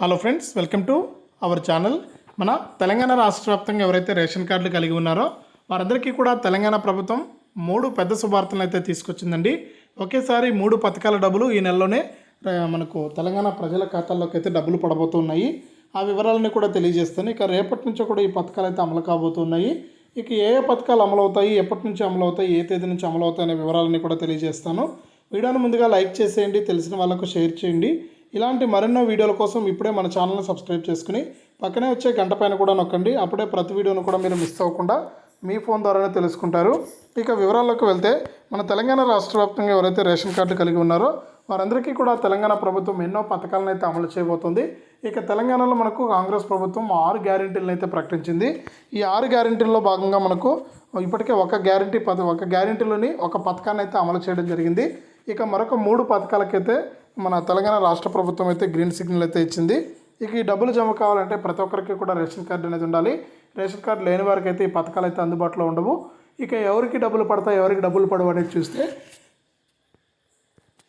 Hello friends welcome to our channel మన తెలంగాణ రాష్ట్ర వ్యాప్తంగా ఎవరైతే రేషన్ కార్డులు కలిగి ఉన్నారో వారందరికీ కూడా తెలంగాణ ప్రభుత్వం మూడు పెద్ద శుభార్తలను అయితే తీసుకొచ్చిందండి. ఒకేసారి మూడు పథకాల డబ్బులు ఈ నెలలోనే మనకు తెలంగాణ ప్రజల ఖాతాల్లోకి అయితే డబ్బులు పడబోతున్నాయి. ఆ వివరాలని కూడా తెలియజేస్తాను. ఇక రేపటి నుంచో కూడా ఈ పథకాలు అయితే అమలు కాబోతున్నాయి. ఇక ఏ ఏ పథకాలు అమలు అవుతాయి ఎప్పటి నుంచి అమలవుతాయి ఏ తేదీ నుంచి అమలు అనే వివరాలని కూడా తెలియజేస్తాను. వీడియోను ముందుగా లైక్ చేసేయండి తెలిసిన వాళ్ళకు షేర్ చేయండి. ఇలాంటి మరెన్నో వీడియోల కోసం ఇప్పుడే మన ఛానల్ని సబ్స్క్రైబ్ చేసుకుని పక్కనే వచ్చే గంట పైన కూడా నొక్కండి. అప్పుడే ప్రతి వీడియోను కూడా మీరు మిస్ అవ్వకుండా మీ ఫోన్ ద్వారానే తెలుసుకుంటారు. ఇక వివరాల్లోకి వెళ్తే మన తెలంగాణ రాష్ట్ర వ్యాప్తంగా ఎవరైతే రేషన్ కార్డు కలిగి ఉన్నారో వారందరికీ కూడా తెలంగాణ ప్రభుత్వం ఎన్నో పథకాలను అయితే అమలు చేయబోతుంది. ఇక తెలంగాణలో మనకు కాంగ్రెస్ ప్రభుత్వం ఆరు గ్యారెంటీలను అయితే ప్రకటించింది. ఈ ఆరు గ్యారెంటీల్లో భాగంగా మనకు ఇప్పటికే ఒక గ్యారెంటీ పథ ఒక గ్యారెంటీలోని ఒక పథకాన్ని అయితే అమలు చేయడం జరిగింది. ఇక మరొక మూడు పథకాలకైతే మన తెలంగాణ రాష్ట్ర ప్రభుత్వం అయితే గ్రీన్ సిగ్నల్ అయితే ఇచ్చింది. ఇక ఈ డబ్బులు జమ కావాలంటే ప్రతి ఒక్కరికి కూడా రేషన్ కార్డు అనేది ఉండాలి. రేషన్ కార్డు లేని వారికి అయితే ఈ పథకాలు అయితే అందుబాటులో ఉండవు. ఇక ఎవరికి డబ్బులు పడతాయి ఎవరికి డబ్బులు పడవు అనేది చూస్తే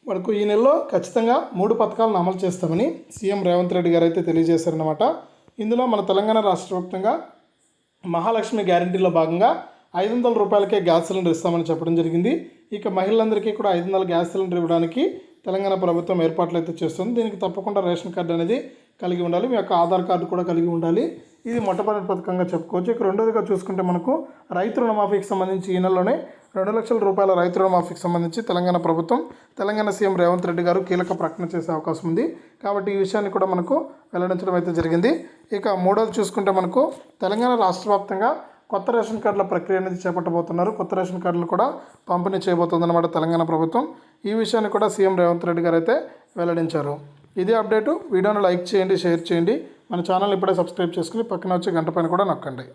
మనకు ఈ నెలలో ఖచ్చితంగా మూడు పథకాలను అమలు చేస్తామని సీఎం రేవంత్ రెడ్డి గారు అయితే తెలియజేశారనమాట ఇందులో మన తెలంగాణ రాష్ట్ర వ్యాప్తంగా మహాలక్ష్మి గ్యారంటీలో భాగంగా ఐదు వందల రూపాయలకే గ్యాస్ సిలిండర్ ఇస్తామని చెప్పడం జరిగింది. ఇక మహిళలందరికీ కూడా ఐదు వందల గ్యాస్ సిలిండర్ ఇవ్వడానికి తెలంగాణ ప్రభుత్వం ఏర్పాట్లు అయితే చేస్తుంది. దీనికి తప్పకుండా రేషన్ కార్డు అనేది కలిగి ఉండాలి. మీ యొక్క ఆధార్ కార్డు కూడా కలిగి ఉండాలి. ఇది మొట్టమొదటి పథకంగా చెప్పుకోవచ్చు. ఇక రెండోదిగా చూసుకుంటే మనకు రైతు రుణమాఫీకి సంబంధించి ఈ నెలలోనే రెండు లక్షల రూపాయల రైతు రుణమాఫీకి సంబంధించి తెలంగాణ ప్రభుత్వం తెలంగాణ సీఎం రేవంత్ రెడ్డి గారు కీలక ప్రకటన చేసే అవకాశం ఉంది. కాబట్టి ఈ విషయాన్ని కూడా మనకు వెల్లడించడం అయితే జరిగింది. ఇక మూడోది చూసుకుంటే మనకు తెలంగాణ రాష్ట్ర వ్యాప్తంగా కొత్త రేషన్ కార్డుల ప్రక్రియ అనేది చేపట్టబోతున్నారు. కొత్త రేషన్ కార్డులు కూడా పంపిణీ చేయబోతుందన్నమాట తెలంగాణ ప్రభుత్వం. ఈ విషయాన్ని కూడా సీఎం రేవంత్ రెడ్డి గారు అయితే వెల్లడించారు. ఇదే అప్డేటు. వీడియోను లైక్ చేయండి షేర్ చేయండి. మన ఛానల్ ఇప్పుడే సబ్స్క్రైబ్ చేసుకుని పక్కన వచ్చే గంట పైన కూడా నొక్కండి.